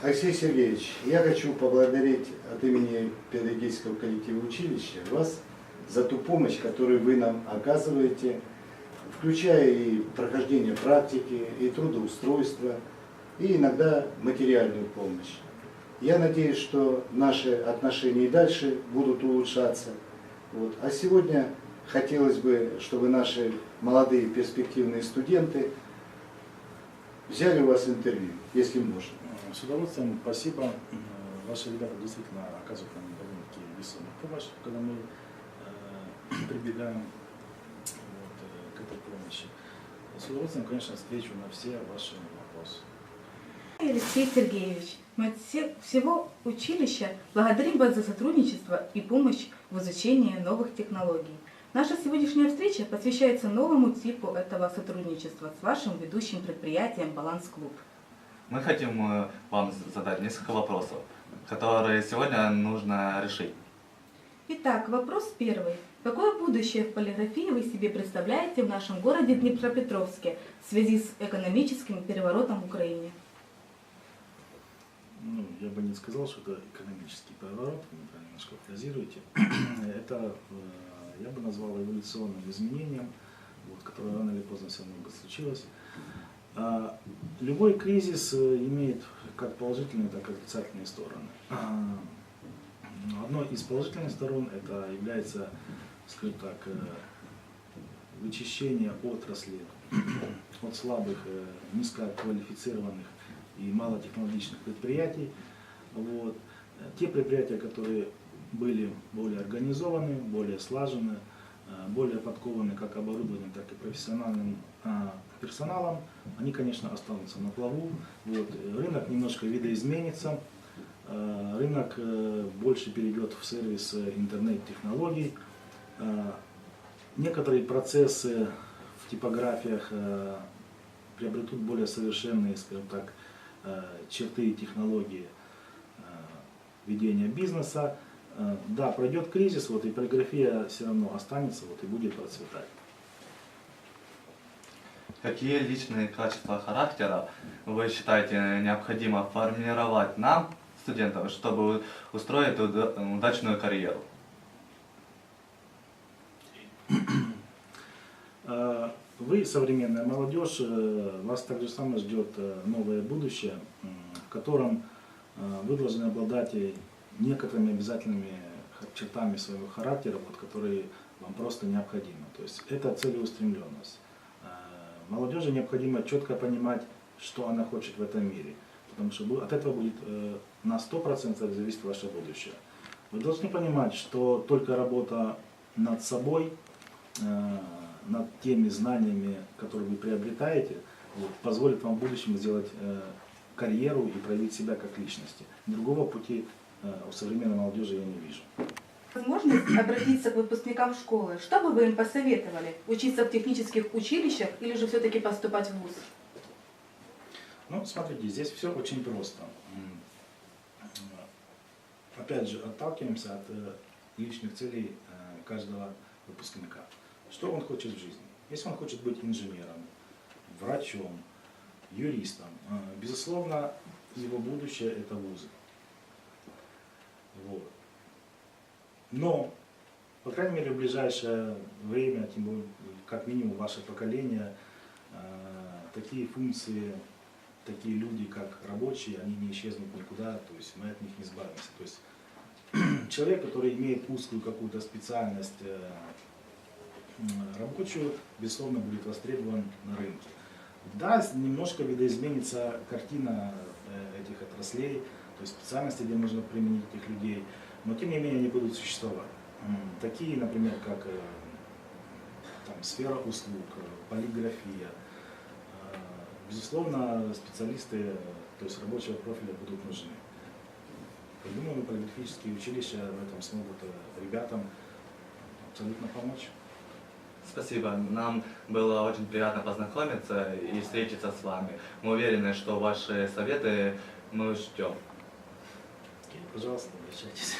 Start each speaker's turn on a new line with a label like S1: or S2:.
S1: Алексей Сергеевич, я хочу поблагодарить от имени педагогического коллектива училища вас за ту помощь, которую вы нам оказываете, включая и прохождение практики, и трудоустройство, и иногда материальную помощь. Я надеюсь, что наши отношения и дальше будут улучшаться. Вот. А сегодня хотелось бы, чтобы наши молодые перспективные студенты взяли у вас интервью, если можно.
S2: С удовольствием, спасибо. Э, Ваши ребята действительно оказывают нам довольно-таки весомую помощь, когда мы э, прибегаем вот, э, к этой помощи. С удовольствием, конечно, отвечу на все ваши вопросы.
S3: Алексей Сергеевич, мы от все- всего училища благодарим вас за сотрудничество и помощь в изучении новых технологий. Наша сегодняшняя встреча посвящается новому типу этого сотрудничества с вашим ведущим предприятием «Баланс Клуб».
S4: Мы хотим э, вам задать несколько вопросов, которые сегодня нужно решить.
S3: Итак, вопрос первый. Какое будущее в полиграфии вы себе представляете в нашем городе Днепропетровске в связи с экономическим переворотом в Украине?
S2: Ну, я бы не сказал, что это экономический поворот, вы неправильно немножко фразируете. Это, э, я бы назвал эволюционным изменением, вот, которое рано или поздно все равно бы случилось. А, Любой кризис э, имеет как положительные, так и отрицательные стороны. А, Одной из положительных сторон это является, скажем так, э, вычищение отрасли от слабых, э, низкоквалифицированных и малотехнологичных предприятий. Вот. Те предприятия, которые были более организованы, более слажены, э, более подкованы как оборудованием, так и профессиональным а, персоналом, они, конечно, останутся на плаву. Вот. Э, Рынок немножко видоизменится, э, рынок э, больше перейдет в сервис э, интернет-технологий. Э, Некоторые процессы в типографиях э, приобретут более совершенные, скажем так, э, черты и технологии э, ведения бизнеса. Э, Да, пройдет кризис, вот, и полиграфия все равно останется вот, и будет процветать.
S4: Какие личные качества характера вы считаете необходимо формировать нам, студентам, чтобы устроить уда- удачную карьеру?
S2: Э, Вы, современная молодежь, э, вас так же самое ждет новое будущее, в котором вы должны обладать и некоторыми обязательными чертами своего характера, вот, которые вам просто необходимы. То есть это целеустремленность. Э, Молодежи необходимо четко понимать, что она хочет в этом мире, потому что от этого будет э, на 100% зависеть ваше будущее. Вы должны понимать, что только работа над собой, э, над теми знаниями, которые вы приобретаете, вот, позволит вам в будущем сделать карьеру и проявить себя как личности. Другого пути у современной молодежи я не вижу.
S3: Возможность обратиться к выпускникам школы. Что бы вы им посоветовали? Учиться в технических училищах или же все-таки поступать в ВУЗ?
S2: Ну, смотрите, здесь все очень просто. Э, Опять же, отталкиваемся от э, личных целей э, каждого выпускника. Что он хочет в жизни? Если он хочет быть инженером, врачом, юристом, э, безусловно, его будущее это вузы. Вот. Но, по крайней мере, в ближайшее время, тем более, как минимум ваше поколение, э, такие функции такие люди, как рабочие, они не исчезнут никуда, то есть мы от них не избавимся. То есть человек, который имеет узкую какую-то специальность э, рабочую, безусловно, будет востребован на рынке. Да, немножко видоизменится картина э, этих отраслей, то есть специальности, где можно применить этих людей, но тем не менее они будут существовать. Такие, например, как э, там, сфера услуг, э, полиграфия, Э, Безусловно, специалисты, то есть рабочего профиля будут нужны. Я думаю, полиграфические училища в этом смогут ребятам абсолютно помочь.
S4: Спасибо. Нам было очень приятно познакомиться и встретиться с вами. Мы уверены, что ваши советы мы ждем.
S2: Пожалуйста, обращайтесь.